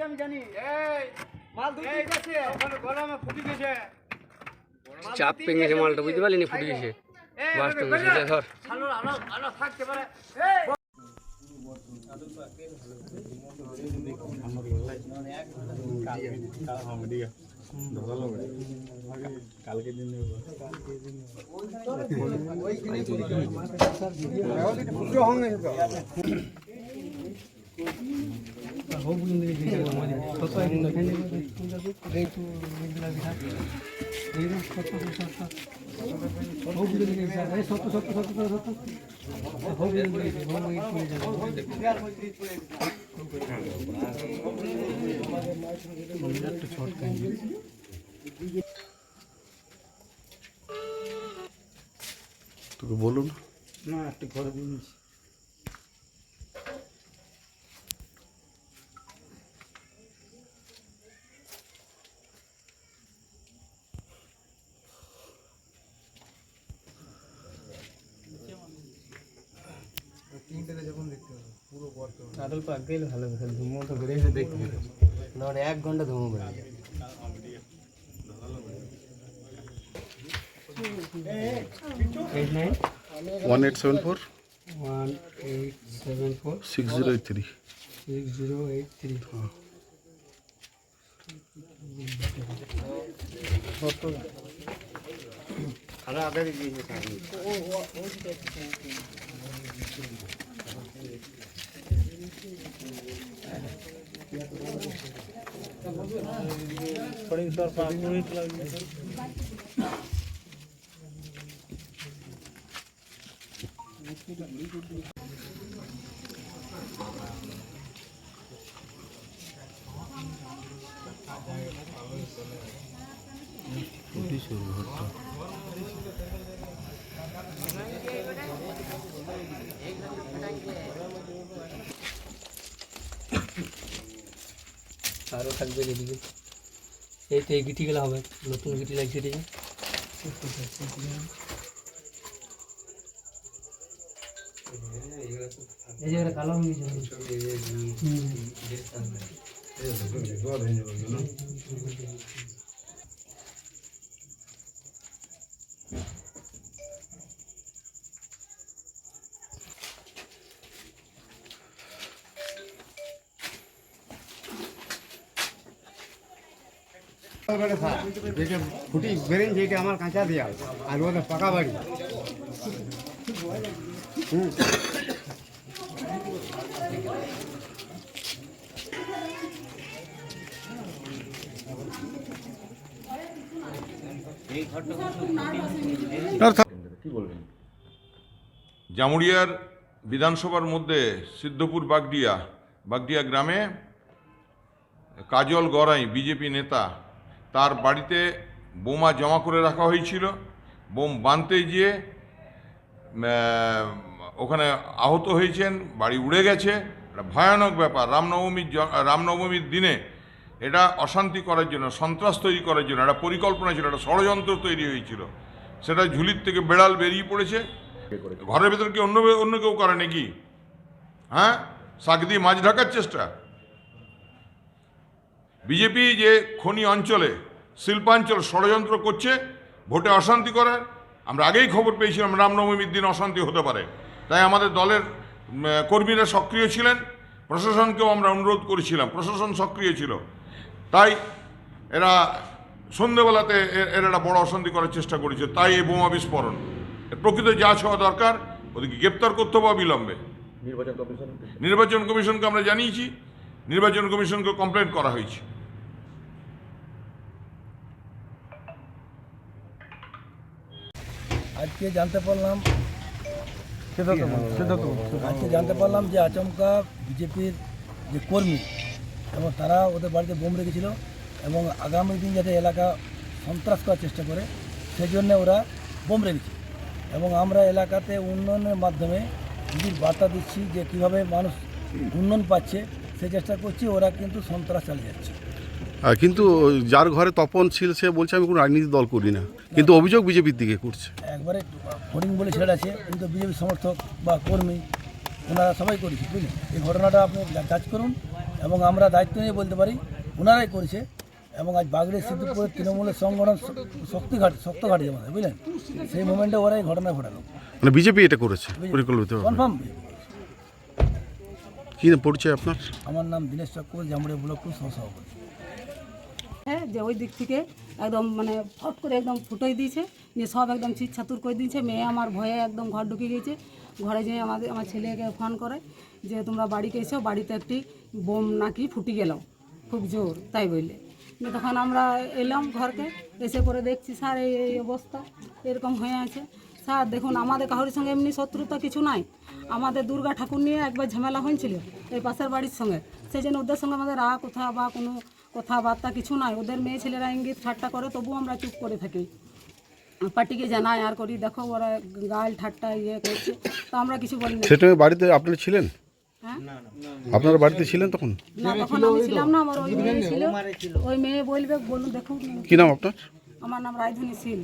আমি জানি মাল দুই তিনটে গলামে ফুটি গেছে চাপ পেঙেছে মালটা বুঝতে পারলি ফুটে গেছে বাস পেঙেছে যা ধর আলো আলো আলো থাকতে পারে তোকে বলুন না? একটা ঘরে দিয়ে নিচ্ছি আদল পাক গেলে ভালো কথা ধুমো তো ঘুরে এসে দেখতে না এক ঘন্টা ধুমো বেড়ে eight nine one eight seven four one eight seven four six zero eight three six zero eight three আরও থাকবে এদিকে এই তো এই গিটিগুলো হবে নতুন গিটি লাগছে এদিকে এই যে এটা কালো হয়ে গেছে যেটা ফুটি বেরেন যেটা আমার কাঁচা দেওয়া আর ওদের পাকা বাড়ি। হুম। জামুরিয়ার বিধানসভার মধ্যে সিদ্ধপুর বাগডিয়া বাগডিয়া গ্রামে কাজল গড়াই বিজেপি নেতা তার বাড়িতে বোমা জমা করে রাখা হয়েছিল। বোম বাঁধতে গিয়ে ওখানে আহত হয়েছেন, বাড়ি উড়ে গেছে। এটা ভয়ানক ব্যাপার, রামনবমীর রামনবমীর দিনে এটা অশান্তি করার জন্য, সন্ত্রাস তৈরি করার জন্য, একটা পরিকল্পনা ছিল, একটা ষড়যন্ত্র তৈরি হয়েছিল। সেটা ঝুলির থেকে বেড়াল বেরিয়ে পড়েছে। ঘরের ভেতর কি অন্য অন্য কেউ করে নাকি? হ্যাঁ? শাক দিয়ে মাছ ঢাকার চেষ্টা। বিজেপি যে খনি অঞ্চলে শিল্পাঞ্চল ষড়যন্ত্র করছে ভোটে অশান্তি করার আমরা আগেই খবর পেয়েছিলাম রামনবমীর দিন অশান্তি হতে পারে। তাই আমাদের দলের কর্মীরা সক্রিয় ছিলেন প্রশাসনকেও আমরা অনুরোধ করেছিলাম প্রশাসন সক্রিয় ছিল। তাই এরা সন্ধেবেলাতে এরা একটা বড় অশান্তি করার চেষ্টা করেছে তাই এই বোমা বিস্ফোরণ। প্রকৃত যা হওয়া দরকার ওদেরকে গ্রেপ্তার করতে হবে অবিলম্বে। নির্বাচন কমিশনকে আমরা জানিয়েছি নির্বাচন কমিশনকে কমপ্লেন করা হয়েছে। আজকে জানতে পারলাম আজকে জানতে পারলাম যে আচমকা বিজেপির যে কর্মী এবং তারা ওদের বাড়িতে বোম রেখেছিল এবং আগামী দিন যাতে এলাকা সন্ত্রাস করার চেষ্টা করে সেই জন্য ওরা বোম রেখেছে। এবং আমরা এলাকাতে উন্নয়নের মাধ্যমে দিদির বার্তা দিচ্ছি যে কীভাবে মানুষ উন্নয়ন পাচ্ছে সে চেষ্টা করছি ওরা কিন্তু সন্ত্রাস চালিয়ে যাচ্ছে। কিন্তু যার ঘরে তপন ছিল সে বলছে আমি কোনো রাজনীতি দল করি না। কিন্তু অভিযোগ বিজেপির দিকে করছে। একবারে ফরিং বলে ছেলে আছে কিন্তু বিজেপি সমর্থক বা কর্মী ওনারা সবাই করেছে বুঝলেন? এই ঘটনাটা আপনি কাজ করুন এবং আমরা দায়িত্ব নিয়ে বলতে পারি ওনারাই করেছে এবং আজ বাগড়ি সিদ্ধপুরের তৃণমূলের সংগঠন শক্তি ঘাট শক্ত শক্তঘাট যেমন বুঝলেন? সেই মোমেন্টে ওরাই ঘটনা ঘটালো। মানে বিজেপি এটা করেছে কনফার্ম কি পরিচয় আপনার? আমার নাম দীনেশ চক্রবর্তী জামুড়ি ব্লক সহসভাপতি। হ্যাঁ যে ওই দিক থেকে একদম মানে ফট করে একদম ফুটোই দিয়েছে, নিয়ে সব একদম চিৎ ছাতুর করে দিয়েছে। মেয়ে আমার ভয়ে একদম ঘর ঢুকে গিয়েছে। ঘরে যেয়ে আমাদের, আমার ছেলেকে ফোন করে যে, তোমরা বাড়িতে এসো, বাড়িতে একটি বোম নাকি ফুটি গেল। খুব জোর, তাই বললে। তখন আমরা এলাম ঘরকে, এসে করে দেখছি, স্যার এই অবস্থা। এরকম হয়ে আছে। স্যার দেখুন আমাদের কারোর সঙ্গে এমনি শত্রুতা কিছু নাই। আমাদের দুর্গা ঠাকুর নিয়ে একবার ঝামেলা হয়েছিল এই পাশের বাড়ির সঙ্গে। সেই জন্য ওদের সঙ্গে আমাদের রাগ কথা বা কোনো কথাবার্তা কিছু নাই। ওদের মেয়ে ছেলেরা ইঙ্গিত ঠাট্টা করে তবুও আমরা চুপ করে থাকি। পার্টিকে জানাই আর করি দেখো ওরা গাল ঠাট্টা ইয়ে করছে। তো আমরা কিছু বলি না সেটা বাড়িতে আপনারা ছিলেন? হ্যাঁ? আপনারা বাড়িতে ছিলেন তখন? না তখন আমি ছিলাম না আমার ওই মেয়ে ছিল। ওই মেয়ে বলবে বলুন দেখুন। কি নাম আপনার? আমার নাম রায়ধনী শীল।